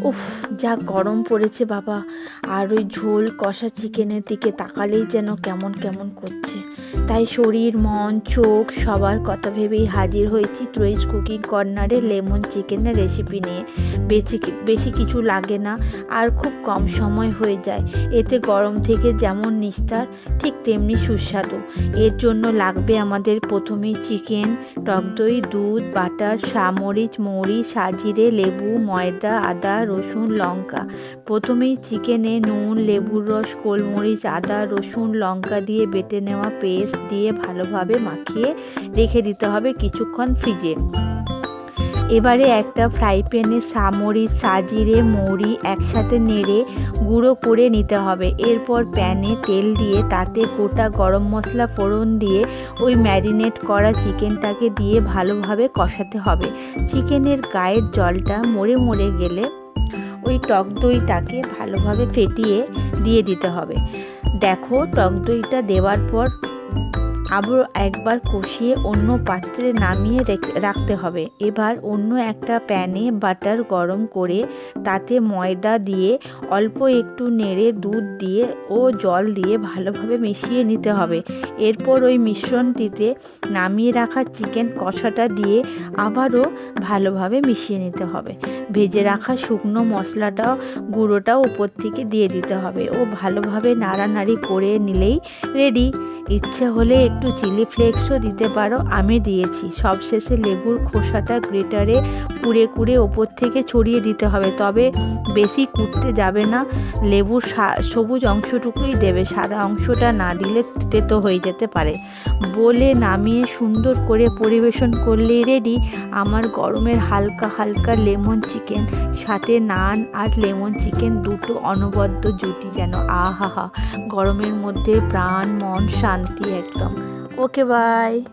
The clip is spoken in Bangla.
উফ, যা গরম পড়েছে বাবা। আর ওই ঝোল কষা চিকেনের দিকে তাকালেই যেন কেমন কেমন করছে। তাই শরীর, মন, চোখ সবার কথা ভেবেই হাজির হয়েছি ত্রইজ কুকিং কর্নারে লেমন চিকেনের রেসিপি নিয়ে। বেশি বেশি কিছু লাগে না, আর খুব কম সময় হয়ে যায়। এতে গরম থেকে যেমন নিস্তার, ঠিক তেমনি সুস্বাদু। এর জন্য লাগবে আমাদের প্রথমেই চিকেন, টক দই, দুধ, বাটার, সামরিচ, মৌরি, সাজিরে, লেবু, ময়দা, আদা রসুন লঙ্কা। প্রথমেই চিকেনে নুন, লেবুর রস, গোলমরিচ, আদা, রসুন, লঙ্কা দিয়ে বেটে নেওয়া পেস্ট দিয়ে ভালোভাবে মাখিয়ে রেখে দিতে হবে কিছুক্ষণ ফ্রিজে এবারে একটা ফ্রাই প্যানে সামরি সাজিরে মৌরি একসাথে নেড়ে গুঁড়ো করে নিতে হবে। এরপর প্যানে তেল দিয়ে তাতে গোটা গরম মশলা ফোড়ন দিয়ে ওই ম্যারিনেট করা চিকেনটাকে দিয়ে ভালোভাবে কষাতে হবে। চিকেনের গায়ের জলটা মরে মরে গেলে ওই টক দইটাকে ভালোভাবে ফেটিয়ে দিয়ে দিতে হবে। দেখো টক দইটা দেওয়ার পর আবার একবার কষিয়ে অন্য পাত্রে নামিয়ে রেখে- রাখতে হবে। এবার অন্য একটা প্যানে বাটার গরম করে তাতে ময়দা দিয়ে অল্প একটু নেড়ে দুধ দিয়ে ও জল দিয়ে ভালোভাবে মিশিয়ে নিতে হবে। এরপর ওই মিশ্রণটিতে নামিয়ে রাখা চিকেন কষাটা দিয়ে আবারও ভালোভাবে মিশিয়ে নিতে হবে। ভেজে রাখা শুকনো মশলাটাও গুঁড়োটাও উপর থেকে দিয়ে দিতে হবে। ও ভালোভাবে নাড়ানাড়ি করে নিলেই রেডি। ইচ্ছে হলে একটু চিলি ফ্লেক্সও দিতে পারো, আমি দিয়েছি। সবশেষে লেবুর খোসাটা গ্রেটারে কুড়ে কুড়ে ওপর থেকে ছড়িয়ে দিতে হবে, তবে বেশি কুটতে যাবে না। লেবুর সবুজ অংশটুকুই দেবে, সাদা অংশটা না দিলে তেতো হয়ে যেতে পারে। বলে নামিয়ে সুন্দর করে পরিবেশন করলেই রেডি আমার গরমের হালকা হালকা লেমন চিকেন সাথে নান আর লেমন চিকেন দুটো অনবদ্য জুটি যেন। আহাহা, গরমের মধ্যে প্রাণ, মন শান্তি একদম। Okay bye